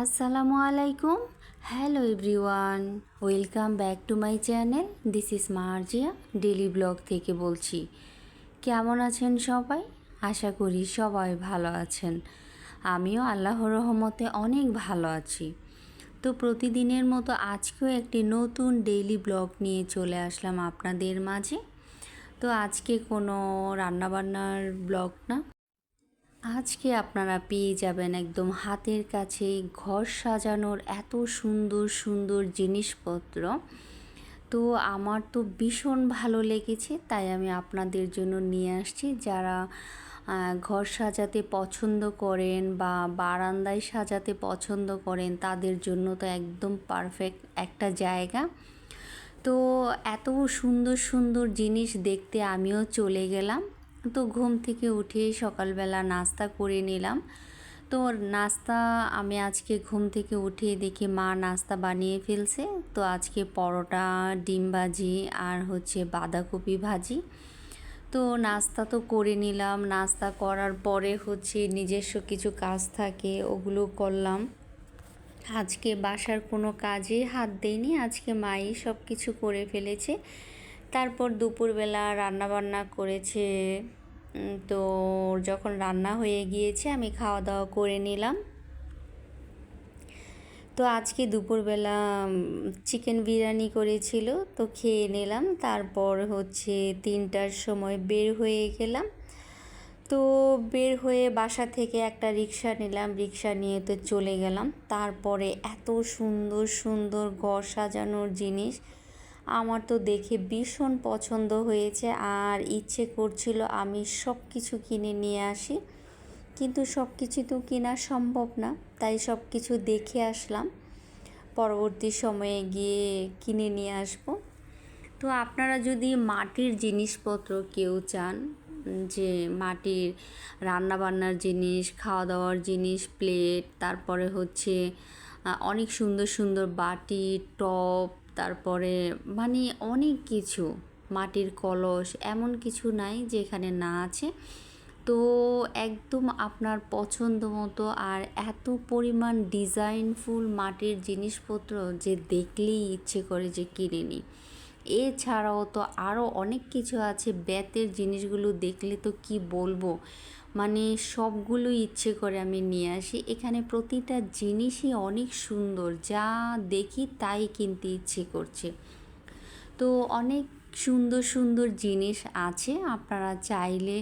আসসালামু আলাইকুম। Hello everyone welcome back to my channel this is Marzia daily blog থেকে বলছি। কেমন আছেন সবাই? আশা করি সবাই ভালো আছেন। আমিও আল্লাহর রহমতে অনেক ভালো আছি। তো প্রতিদিনের মতো আজকেও একটি নতুন ডেইলি ব্লগ নিয়ে চলে আসলাম আপনাদের মাঝে। তো আজকে কোনো রান্নাবান্নার ব্লগ না। আজকে আপনারা পেয়ে যাবেন একদম হাতের কাছে ঘর সাজানোর এত সুন্দর সুন্দর জিনিসপত্র। তো আমার তো ভীষণ ভালো লেগেছে, তাই আমি আপনাদের জন্য নিয়ে আসছি। যারা ঘর সাজাতে পছন্দ করেন বা বারান্দায় সাজাতে পছন্দ করেন, তাদের জন্য তো একদম পারফেক্ট একটা জায়গা। তো এত সুন্দর সুন্দর জিনিস দেখতে আমিও চলে গেলাম। তো ঘুম থেকে উঠে সকালবেলা নাস্তা করে নিলাম। তো নাস্তা আমি আজকে ঘুম থেকে উঠে দেখি মা নাস্তা বানিয়ে ফেলছে। তো আজকে পরোটা, ডিম ভাজি আর হচ্ছে বাঁধাকপি ভাজি। তো নাস্তা তো করে নিলাম। নাস্তা করার পরে হচ্ছে নিজস্ব কিছু কাজ থাকে, ওগুলো করলাম। আজকে বাসার কোনো কাজে হাত দেয়নি। আজকে মাই সব কিছু করে ফেলেছে। তারপর দুপুরবেলা রান্না বান্না করেছে তো যখন রান্না হয়ে গিয়েছে আমি খাওয়া দাওয়া করে নিলাম। তো আজকে দুপুরবেলা চিকেন বিরিয়ানি করেছিল, তো খেয়ে নিলাম। তারপর হচ্ছে তিনটার সময় বের হয়ে গেলাম। তো বের হয়ে বাসা থেকে একটা রিক্সা নিলাম রিক্সা নিয়ে তো চলে গেলাম। তারপরে এত সুন্দর সুন্দর ঘর সাজানোর জিনিস আমার তো দেখে ভীষণ পছন্দ হয়েছে আর ইচ্ছে করছিল আমি সব কিছু কিনে নিয়ে আসি। কিন্তু সব কিছু তো কেনা সম্ভব না, তাই সব কিছু দেখে আসলাম। পরবর্তী সময়ে গিয়ে কিনে নিয়ে আসব। তো আপনারা যদি মাটির জিনিসপত্র কেউ চান, যে মাটির রান্নাবান্নার জিনিস খাওয়া দাওয়ার জিনিস প্লেট তারপরে হচ্ছে অনেক সুন্দর সুন্দর বাটি, টপ তারপরে মানে অনেক কিছু, মাটির কলস এমন কিছু নাই যেখানে না আছে। তো একদম আপনার পছন্দ মতো আর এত পরিমাণ ডিজাইনফুল মাটির জিনিসপত্র যে দেখলেই ইচ্ছে করে যে কিনে নিই এছাড়াও তো আরও অনেক কিছু আছে, বেতের জিনিসগুলো দেখলে তো কি বলব? মানে সবগুলো ইচ্ছে করে আমি নিয়ে আসি। এখানে প্রতিটা জিনিসই অনেক সুন্দর, যা দেখি তাই কিনতে ইচ্ছে করছে। তো অনেক সুন্দর সুন্দর জিনিস আছে, আপনারা চাইলে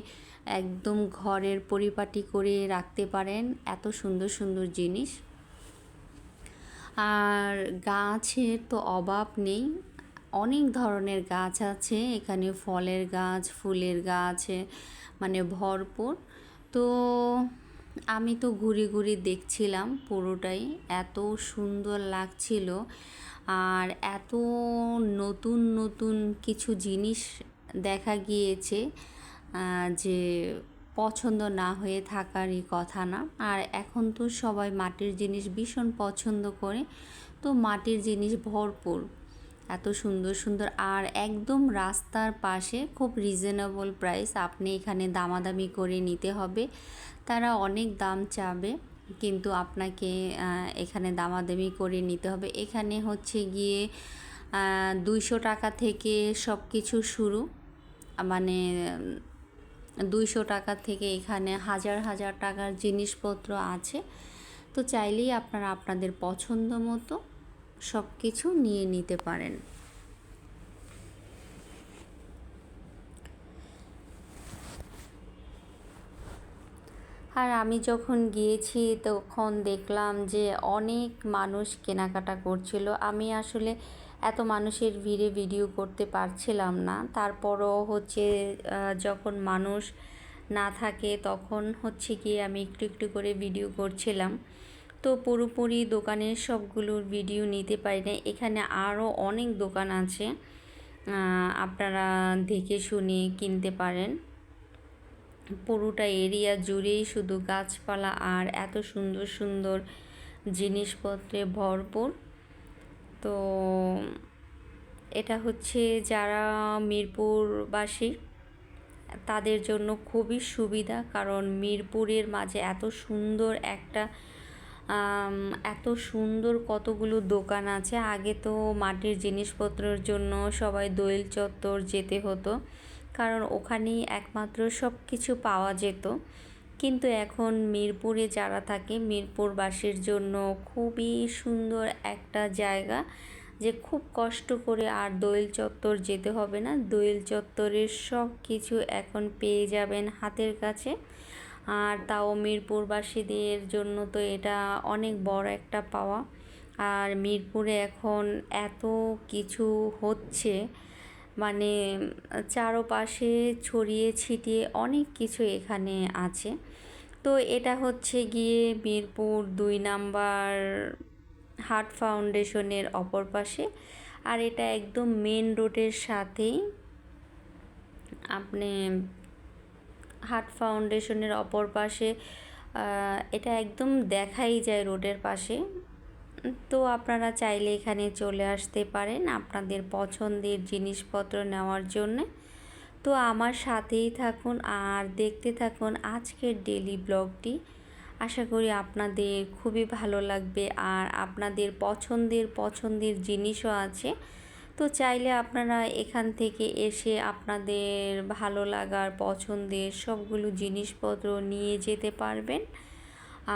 একদম ঘরের পরিপাটি করে রাখতে পারেন, এত সুন্দর সুন্দর জিনিস। আর গাছের তো অভাব নেই, অনেক ধরনের গাছ আছে, এখানে ফলের গাছ, ফুলের গাছ মানে ভরপুর। তো আমি তো ঘুরে ঘুরে দেখছিলাম পুরোটাই। এত সুন্দর লাগছিল আর এত নতুন নতুন কিছু জিনিস দেখা গিয়েছে যে পছন্দ না হয়ে থাকারই কথা না। আর এখন তো সবাই মাটির জিনিস ভীষণ পছন্দ করে। তো মাটির জিনিস ভরপুর। এত সুন্দর সুন্দর আর একদম রাস্তার পাশে খুব রিজনেবল প্রাইস আপনি এখানে দামাদামি করে নিতে হবে। তারা অনেক দাম চাবে, কিন্তু আপনাকে এখানে দামাদামি করে নিতে হবে। এখানে হচ্ছে গিয়ে দুইশো টাকা থেকে সব কিছু শুরু। মানে দুইশো টাকা থেকে এখানে হাজার হাজার টাকার জিনিসপত্র আছে। তো চাইলেই আপনারা আপনাদের পছন্দ মতো সব কিছু নিয়ে নিতে পারেন। আর আমি যখন গিয়েছি, তখন দেখলাম যে অনেক মানুষ কেনাকাটা করছিল। আমি আসলে এত মানুষের ভিড়ে ভিডিও করতে পারছিলাম না। তারপরও হচ্ছে যখন মানুষ না থাকে, তখন হচ্ছে কি আমি একটু একটু করে ভিডিও করছিলাম। তো পুরোপুরি দোকানের সবগুলোর ভিডিও নিতে পারি না এখানে আরও অনেক দোকান আছে আপনারা দেখে শুনে কিনতে পারেন। পুরোটা এরিয়া জুড়েই শুধু গাছপালা আর এত সুন্দর সুন্দর জিনিসপত্রে ভরপুর। তো এটা হচ্ছে যারা মিরপুরবাসী, তাদের জন্য খুবই সুবিধা, কারণ মিরপুরের মাঝে এত সুন্দর একটা এত সুন্দর কতগুলো দোকান আছে। আগে তো মাটির জিনিসপত্রের জন্য সবাই দোয়েল চত্বর যেতে হতো, কারণ ওখানেই একমাত্র সব কিছু পাওয়া যেত। কিন্তু এখন মিরপুরে যারা থাকে, মিরপুরবাসীর জন্য খুবই সুন্দর একটা জায়গা, যে খুব কষ্ট করে আর দোয়েল চত্বর যেতে হবে না। দোয়েল চত্বরের সব কিছু এখন পেয়ে যাবেন হাতের কাছে। আর তাও মিরপুরবাসীদের জন্য তো এটা অনেক বড় একটা পাওয়া। আর মিরপুরে এখন এত কিছু হচ্ছে মানে চারপাশে ছড়িয়ে ছিটিয়ে অনেক কিছু এখানে আছে। তো এটা হচ্ছে গিয়ে মিরপুর দুই নাম্বার হার্ট ফাউন্ডেশনের অপর পাশে। আর এটা একদম মেন রোডের সাথেই আপনি হার্ট ফাউন্ডেশনের অপর পাশে এটা একদম দেখাই যায় রোডের পাশে। তো আপনারা চাইলে এখানে চলে আসতে পারেন আপনাদের পছন্দের জিনিসপত্র নেওয়ার জন্যে। তো আমার সাথেই থাকুন আর দেখতে থাকুন আজকের ডেলি ব্লগটি। আশা করি আপনাদের খুবই ভালো লাগবে আর আপনাদের পছন্দের পছন্দের জিনিসও আছে। তো চাইলে আপনারা এখান থেকে এসে আপনাদের ভালো লাগার, পছন্দের সবগুলো জিনিসপত্র নিয়ে যেতে পারবেন।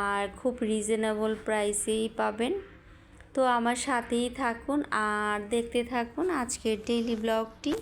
আর খুব রিজনেবল প্রাইসেই পাবেন। তো আমার সাথেই থাকুন আর দেখতে থাকুন আজকের ডেইলি ব্লগটি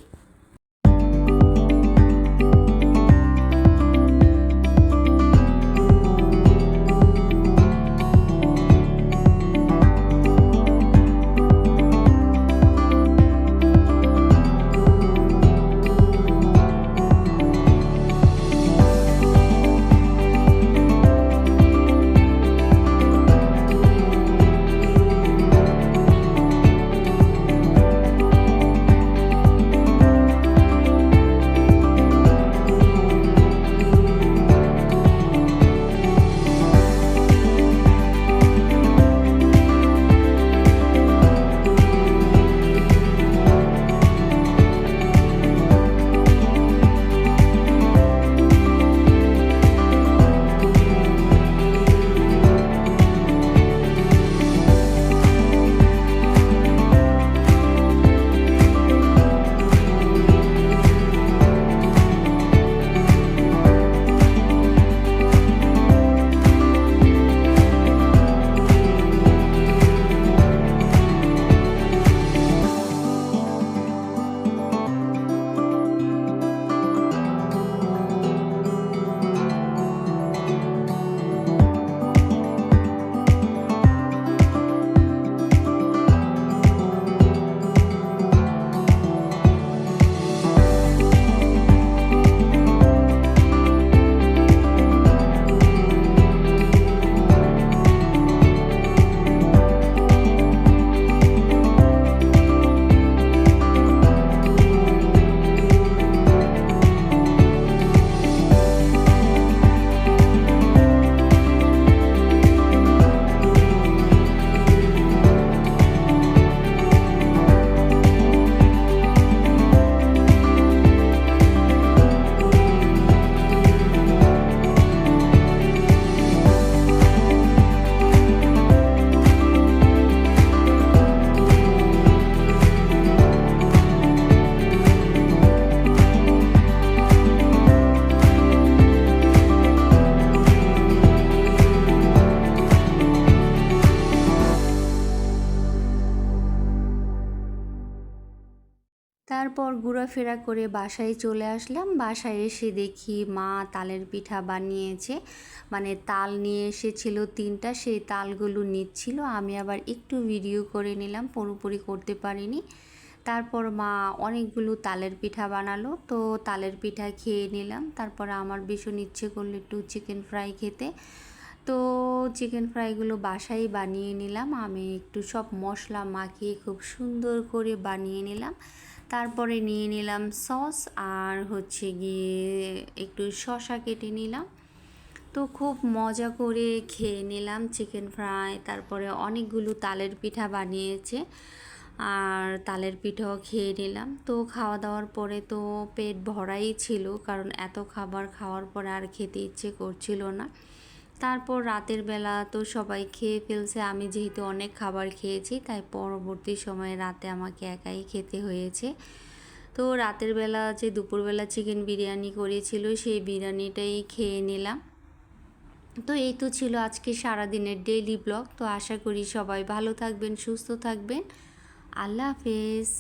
তারপর ঘোরাফেরা করে বাসায় চলে আসলাম। বাসায় এসে দেখি মা তালের পিঠা বানিয়েছে। মানে তাল নিয়ে এসেছিল তিনটা, সেই তালগুলো নিচ্ছিল। আমি আবার একটু ভিডিও করে নিলাম, পুরোপুরি করতে পারিনি। তারপর মা অনেকগুলো তালের পিঠা বানালো। তো তালের পিঠা খেয়ে নিলাম। তারপর আমার ভীষণ ইচ্ছে করল একটু চিকেন ফ্রাই খেতে। তো চিকেন ফ্রাইগুলো বাসায় বানিয়ে নিলাম। আমি একটু সব মশলা মাখিয়ে খুব সুন্দর করে বানিয়ে নিলাম। তারপরে নিয়ে নিলাম সস আর হচ্ছে গিয়ে একটু শশা কেটে নিলাম। তো খুব মজা করে খেয়ে নিলাম চিকেন ফ্রাই। তারপরে অনেকগুলো তালের পিঠা বানিয়েছে আর তালের পিঠাও খেয়ে নিলাম। তো খাওয়া দাওয়ার পরে তো পেট ভরাই ছিল, কারণ এত খাবার খাওয়ার পরে আর খেতে ইচ্ছে করছিল না। তারপর রাতের বেলা তো সবাই খেয়ে ফেলছে। আমি যেহেতু অনেক খাবার খেয়েছি, তাই পরবর্তী সময়ে রাতে আমাকে একাই খেতে হয়েছে। তো রাতের বেলা যে দুপুরবেলা চিকেন বিরিয়ানি করেছিল, সেই বিরিয়ানিটাই খেয়ে নিলাম। তো এই তো ছিল আজকে সারাদিনের ডেইলি ব্লগ তো আশা করি সবাই ভালো থাকবেন, সুস্থ থাকবেন। আল্লাহ হাফেজ।